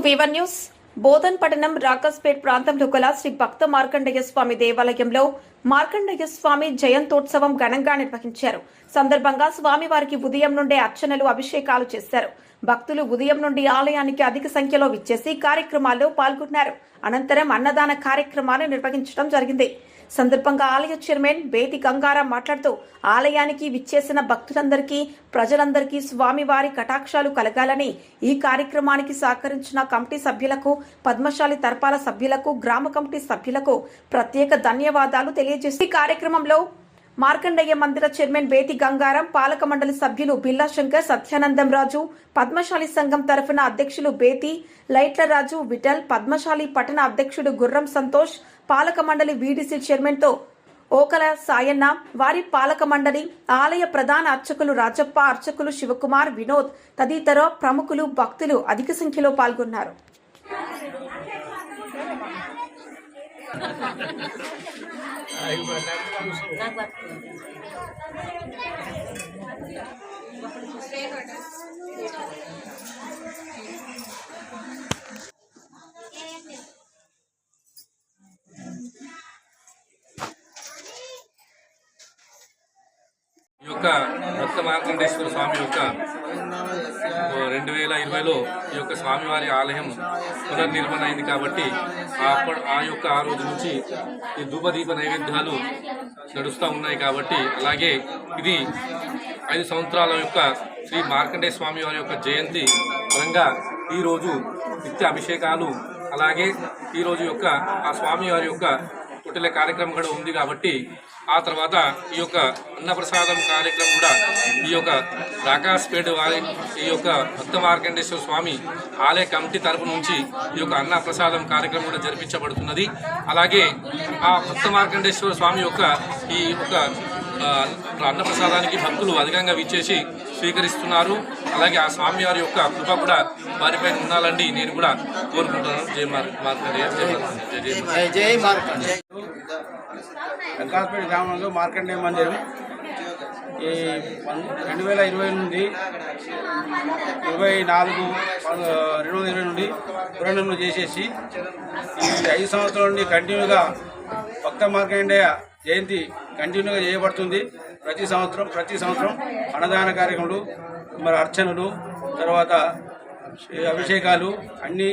Weaver news Bodhan పట్టణం రాకస్పేట్ ప్రాంతంలో గల శ్రీ భక్త మార్కండేయ స్వామి దేవాలయంలో మార్కండేయ స్వామి జయంతోత్సవం ఘనంగా నిర్వహించారు. సందర్భంగా స్వామివారికి ఉదయం నుండే అర్చనలు అభిషేకాలు చేశారు. భక్తులు ఉదయం నుండి ఆలయానికి అధిక సంఖ్యలో విచ్చేసి కార్యక్రమాల్లో పాల్గొన్నారు. అనంతరం అన్నదాన కార్యక్రమాలు నిర్వహించడం జరిగింది. సందర్భంగా ఆలయ చైర్మన్ బేతి గంగారాం మాట్లాడుతూ ఆలయానికి విచ్చేసిన భక్తులందరికీ ప్రజలందరికీ స్వామివారి కటాక్షాలు కలగాలని ఈ కార్యక్రమానికి సహకరించిన కమిటీ సభ్యులకు పద్మశాలి తర్పాల సభ్యులకు గ్రామ కమిటీ సభ్యులకు ప్రత్యేక ధన్యవాదాలు తెలియజేసి కార్యక్రమంలో మార్కండయ్య మందిర చైర్మన్ బేతి గంగారం పాలక మండలి సభ్యులు బిల్లా శంకర్ సత్యానందం రాజు పద్మశాలి సంఘం తరఫున అధ్యక్షులు బేతి లైట్ల రాజు విఠల్ పద్మశాలి పట్టణ అధ్యక్షుడు గుర్రం సంతోష్ పాలక మండలి వీడీసీ చైర్మన్తో ఓకల సాయన్న వారి పాలక మండలి ఆలయ ప్రధాన అర్చకులు రాజప్ప అర్చకులు శివకుమార్ వినోద్ తదితర ప్రముఖులు భక్తులు అధిక సంఖ్యలో పాల్గొన్నారు. નાગવાડ ఈ యొక్క భక్త మార్కండేశ్వర స్వామి యొక్క రెండు వేల ఇరవైలో ఈ యొక్క స్వామివారి ఆలయం పునర్నిర్మాణం అయింది కాబట్టి ఆ ఆ యొక్క ఆ రోజు నుంచి ఈ ధూపదీప నైవేద్యాలు నడుస్తూ ఉన్నాయి కాబట్టి అలాగే ఇది ఐదు సంవత్సరాల యొక్క శ్రీ మార్కండేయ స్వామి వారి యొక్క జయంతి పరంగా ఈరోజు నిత్య అభిషేకాలు అలాగే ఈరోజు యొక్క ఆ స్వామి వారి యొక్క పుట్టిల కార్యక్రమం కూడా ఉంది కాబట్టి ఆ తర్వాత ఈ యొక్క అన్నప్రసాదం కార్యక్రమం కూడా ఈ యొక్క రాకాస్పేట వారి ఈ యొక్క భక్త మార్కండేశ్వర స్వామి ఆలయ కమిటీ తరపు నుంచి ఈ యొక్క అన్నప్రసాదం కార్యక్రమం కూడా జరిపించబడుతున్నది. అలాగే ఆ భక్త మార్కండేశ్వర స్వామి యొక్క ఈ యొక్క అన్నప్రసాదానికి భక్తులు అధికంగా విచ్చేసి స్వీకరిస్తున్నారు. అలాగే ఆ స్వామి వారి యొక్క కృప కూడా వారిపైన ఉండాలని నేను కూడా కోరుకుంటున్నాను. జయ మార్ మార్కండేయ జయ జయ జై జై మార్కండే వెంకాస్పేట గ్రామంలో మార్కండే మందిరం ఈ రెండు వేల ఇరవై నుండి ఇరవై నాలుగు రెండు వందల ఇరవై నుండి పురాణంలో చేసేసి ఈ ఐదు సంవత్సరాల నుండి కంటిన్యూగా భక్త మార్కండేయ జయంతి కంటిన్యూగా చేయబడుతుంది. ప్రతి సంవత్సరం ప్రతి సంవత్సరం అన్నదాన కార్యక్రమాలు మరి అర్చనలు తర్వాత అభిషేకాలు అన్నీ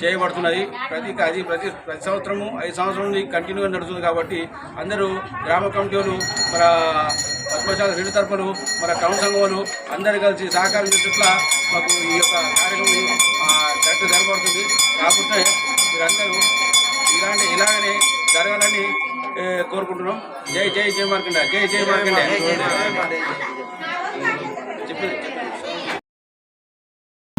చేయబడుతున్నది. ప్రతి అది ప్రతి ప్రతి సంవత్సరము ఐదు సంవత్సరం నుండి కంటిన్యూగా నడుస్తుంది కాబట్టి అందరూ గ్రామ కమిటీలు మన పద్మశాల రెండు తరపులు మన టౌన్ సంఘములు అందరు కలిసి సహకారం చేసేట్ల మాకు ఈ యొక్క కార్యక్రమం కరెక్ట్ జరగబడుతుంది కాకపోతే మీరందరూ ఇలాంటి ఇలాగనే జరగాలని కోరుకుంటున్నాం. జై జై జై మార్కండ జై జై మార్కండ చెప్పి